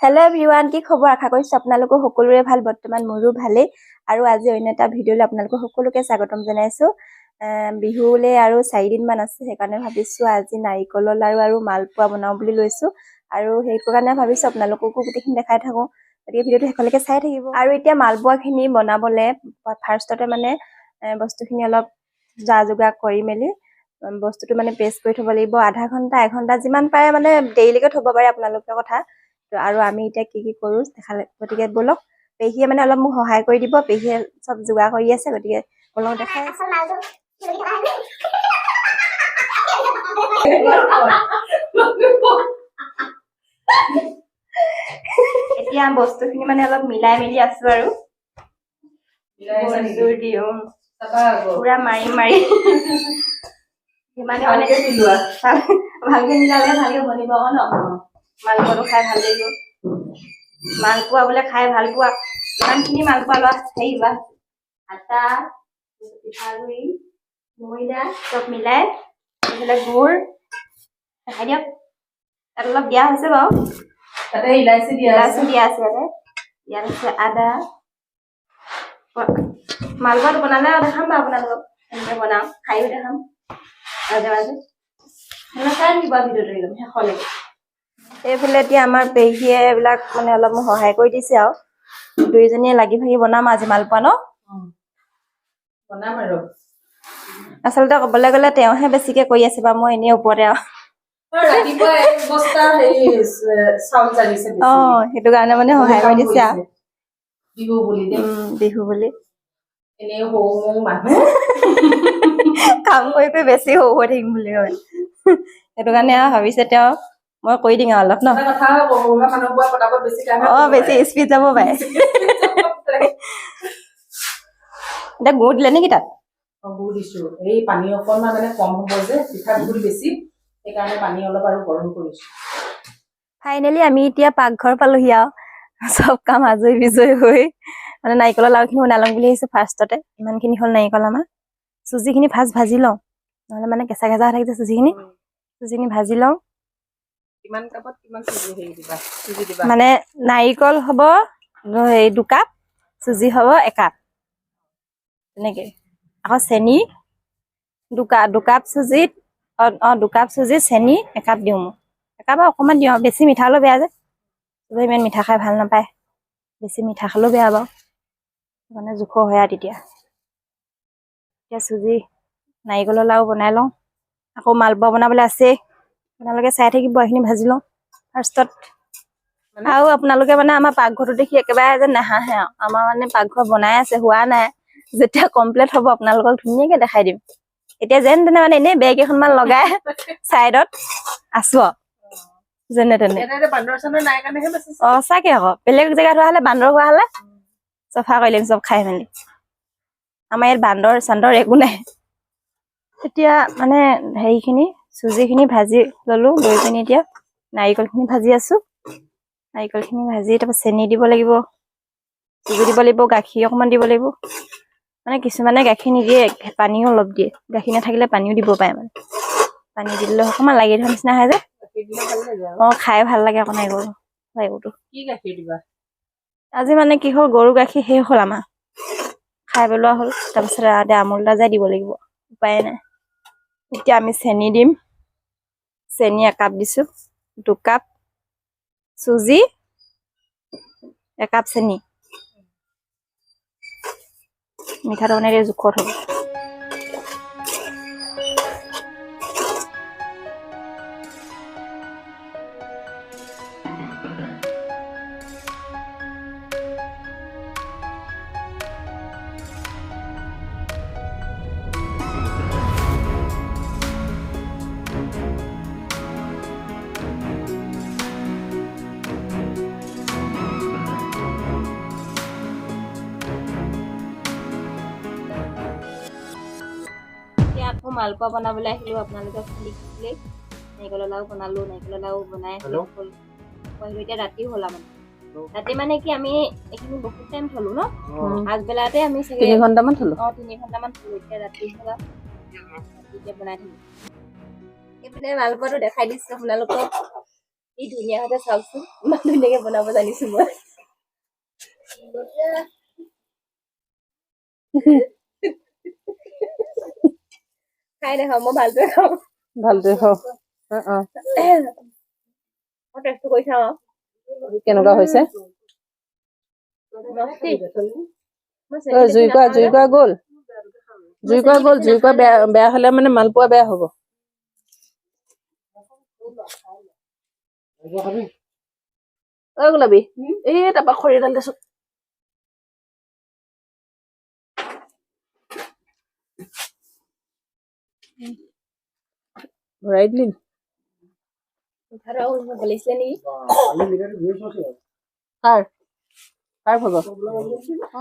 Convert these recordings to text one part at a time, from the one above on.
Hello everyone কি খবৰ? আশা কৰিছোঁ আপোনালোকৰ সকলোৰে ভাল। বৰ্তমান মোৰো ভালেই। আৰু আজি অন্য এটা ভিডিঅ'লৈ আপোনালোকক সকলোকে স্বাগতম জনাইছোঁ। বিহুলৈ আৰু চাৰিদিনমান আছে সেইকাৰণে ভাবিছোঁ আজি নাৰিকলৰ লাৰু আৰু মালপোৱা বনাওঁ বুলি লৈছোঁ। আৰু সেইটো কাৰণে ভাবিছোঁ আপোনালোককো গোটেইখিনি দেখাই থাকোঁ। গতিকে ভিডিঅ'টো শেষলৈকে চাই থাকিব। আৰু এতিয়া মালপোৱাখিনি বনাবলৈ ফাৰ্ষ্টতে মানে বস্তুখিনি অলপ যা যোগাৰ কৰি মেলি বস্তুটো মানে পেষ্ট কৰি থ'ব লাগিব। আধা ঘণ্টা এঘণ্টা যিমান পাৰে মানে দেৰিলৈকে থ'ব পাৰে আপোনালোকৰ কথা। আৰু আমি এতিয়া কি কি কৰোঁ দেখালে গতিকে ব'লক পেহীয়ে মানে অলপ মোক সহায় কৰি দিব পেহীয়ে চব যোগাৰ কৰি আছে গতিকে ব'লক দেখাই এতিয়া বস্তুখিনি মানে অলপ মিলাই মেলি আছো আৰু। জোৰ দি উম, পুৰা মাৰি মাৰি। সিমানে মানে ভালকে মিলালে ভালকে বনিব আকৌ ন? মালপোৱাটো খাই ভাল লাগিব। মালপোৱা বোলে খাই ভাল পোৱা। ইমানখিনি মালপোৱা লোৱা হেৰি লোৱা আটা পিঠাগুড়ি ময়দা চব মিলাই এইফালে গুড়। দেখাই দিয়ক। তাত অলপ দিয়া হৈছে বাৰু। তাতে ইলাচি দিয়া ইলাচি দিয়া আছে ইয়াতে। ইয়াত আছে আদা। মালপোৱাটো বনালে আৰু দেখাম বাৰু আপোনালোকক। কেনেকৈ বনাওঁ খায়ো দেখাম। মাজে মাজে। চাই আৰু ভিডিঅ'টো একদম শেষলৈকে। এইফালে এতিয়া আমাৰ পেহীয়ে এইবিলাক মানে অলপ মোক সহায় কৰি দিছে আৰু। দুইজনীয়ে লাগি ভাগি বনাম আজি মালপোৱা ন? আচলতে ক'বলৈ গ'লে তেওঁহে বেছিকে কৰি আছে বা মই এনেই ওপৰতে আৰু। অ সেইটো কাৰণে মানে সহায় কৰি দিছে আৰু। বিহু বুলি বিহু কাম কৰি কৰি বেছি সৰু হৈ থাকিম বুলি কয় সেইটো কাৰণে আৰু ভাবিছে তেওঁ। মই কৰি দিম আৰু অলপ ন। অ বেছি স্পীড যাব পাৰে। এতিয়া গুড় দিলে নেকি তাত? গুড় দিছো। এই পানী অকণমান মানে কম হ'ব যে পিঠাগুড়ি বেছি। সেইকাৰণে পানী অলপ আৰু গৰম কৰিছো। ফাইনেলি আমি এতিয়া পাকঘৰ পালোহি আৰু। চব কাম আজৰি বিজৰি হৈ। মানে নাৰিকলৰ লাৰুখিনি বনাই লওঁ বুলি আহিছো ফাৰ্ষ্টতে। ইমানখিনি হ'ল নাৰিকল আমাৰ। চুজিখিনি ফাৰ্ষ্ট ভাজি লওঁ। নহ'লে মানে কেঁচা কেঁচা হৈ থাকিছে চুজিখিনি। চুজিখিনি ভাজি লওঁ। কিমান কাপত কিমান চুজি হেৰি দিবা? চুজি দিবা? মানে নাৰিকল হ'ব হেৰি দুকাপ চুজি হ'ব একাপ। তেনেকে। আকৌ চেনি দুকাপ দুকাপ চুজিত অ অ দুকাপ চুজিত চেনি একাপ দিওঁ মই। একাপ অকণমান দিওঁ বেছি মিঠা হ'লেও বেয়া যে। চবেই ইমান মিঠা খাই ভাল নাপায়। বেছি মিঠা খালেও বেয়া বাৰু। মানে জোখৰ হয় আৰু তেতিয়া। এতিয়া চুজি নাৰিকলৰ লাৰু বনাই লওঁ। আকৌ মালপোৱা বনাবলৈ আছেই। আপোনালোকে চাই থাকিব এইখিনি ভাজি লওঁ ফাৰ্ষ্টত আৰু আপোনালোকে মানে আমাৰ পাকঘৰটো দেখি একেবাৰে যেন নাহাঁহে আৰু। আমাৰ মানে পাকঘৰ বনাই আছে হোৱা নাই। যেতিয়া কমপ্লিট হ'ব আপোনালোকক ধুনীয়াকে দেখাই দিম। এতিয়া যেন তেনে মানে এনেই বেগ কেইখনমান লগাই চাইডত আছো আৰু। যেনে তেনে। অ সঁচাকে আকৌ। বেলেগ জেগাত হোৱা হলে বান্দৰ হোৱা হলে চফা কৰিলে চব খাই মেলি। আমাৰ ইয়াত বান্দৰ চান্দৰ একো নাই। এতিয়া মানে হেৰিখিনি চুজিখিনি ভাজি ললো লৈ পিনি এতিয়া নাৰিকলখিনি ভাজি আছো। নাৰিকলখিনি ভাজি তাৰপৰা চেনি দিব লাগিব চুজি দিব লাগিব গাখীৰ অকণমান দিব লাগিব। মানে কিছুমানে গাখীৰ নিদিয়ে পানীও অলপ দিয়ে। গাখীৰ নাথাকিলে পানীও দিব পাৰে মানে। পানী দি দিলে অকণমান লাগি ধৰা নিচিনা হয় যে। অ খাই ভাল লাগে আকৌ নাৰিকল নাৰিকলটো। আজি মানে কি হ'ল গৰু গাখীৰ শেষ হ'ল আমাৰ। খাই পেলোৱা হ'ল তাৰপিছত এতিয়া আমুল তাজাই দিব লাগিব উপায় নাই। এতিয়া আমি চেনি দিম। চেনি একাপ দিছোঁ দুকাপ চুজি একাপ চেনি। মিঠাটো মানে জোখত হ'ব? আকৌ মালপোৱা বনাবলৈ আহিলোঁ আপোনালোকে দেখিছিলেই নাৰিকলৰ লাৰু বনালোঁ নাৰিকলৰ লাৰু বনাই শেষ হেল্ল'? হ'ল। মই এতিয়া ৰাতি হ'ল মানে ৰাতি মানে কি আমি এইখিনি বহুত টাইম থলো ন? আগবেলাতে আমি চাগে তিনি ঘণ্টামান থলো। অ তিনি ঘণ্টামান থলো এতিয়া ৰাতি হ'ল এতিয়া বনাই থাকিম এইপিনে মালপোৱাটো দেখাই দিছো আপোনালোকক। কি ধুনীয়া হৈছে চাওকচোন। ইমান ধুনীয়াকে বনাব জানিছো মই। খাই নাখাওঁ মই ভালটোৱে খাওঁ। ভালদৰে খাওঁ। মই টেষ্টটো কৰি চাওঁ কেনেকুৱা হৈছে? গ'ল। গ'ল বেয়া বেয়া হলে মানে মালপোৱা বেয়া হ'ব। ঐ গোলাবী এই তাৰপা খৰি এডাল দেচোন। ভৰাই দিলি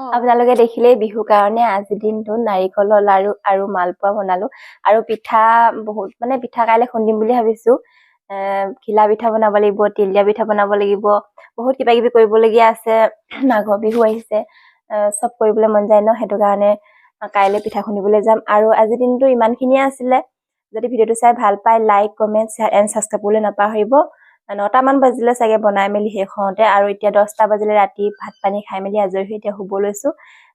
আপোনালোকে দেখিলেই বিহুৰ কাৰণে আজিৰ দিনটোত নাৰিকলৰ লাৰু আৰু মালপোৱা বনালো। আৰু পিঠা বহুত মানে পিঠা কাইলৈ খুন্দিম বুলি ভাবিছো। ঘিলা পিঠা বনাব লাগিব তিল দিয়া পিঠা বনাব লাগিব। বহুত কিবা কিবি কৰিবলগীয়া আছে। মাঘৰ বিহু আহিছে। চব কৰিবলৈ মন যায় ন সেইটো কাৰণে। কাইলৈ পিঠা খুন্দিবলৈ যাম। আৰু আজিৰ দিনটো ইমানখিনিয়ে আছিলে। যদি ভিডিঅ'টো চাই ভাল পায় like comment share and subscribe কৰিবলৈ নাপাহৰিব। নটামান বাজিলে চাগে বনাই মেলি শেষ হওঁতে। আৰু এতিয়া দহটা বাজিলে ৰাতি ভাত পানী খাই মেলি আজৰি হৈ এতিয়া শুব লৈছো।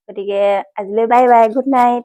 গতিকে আজিলৈ বাই বাই গুড নাইট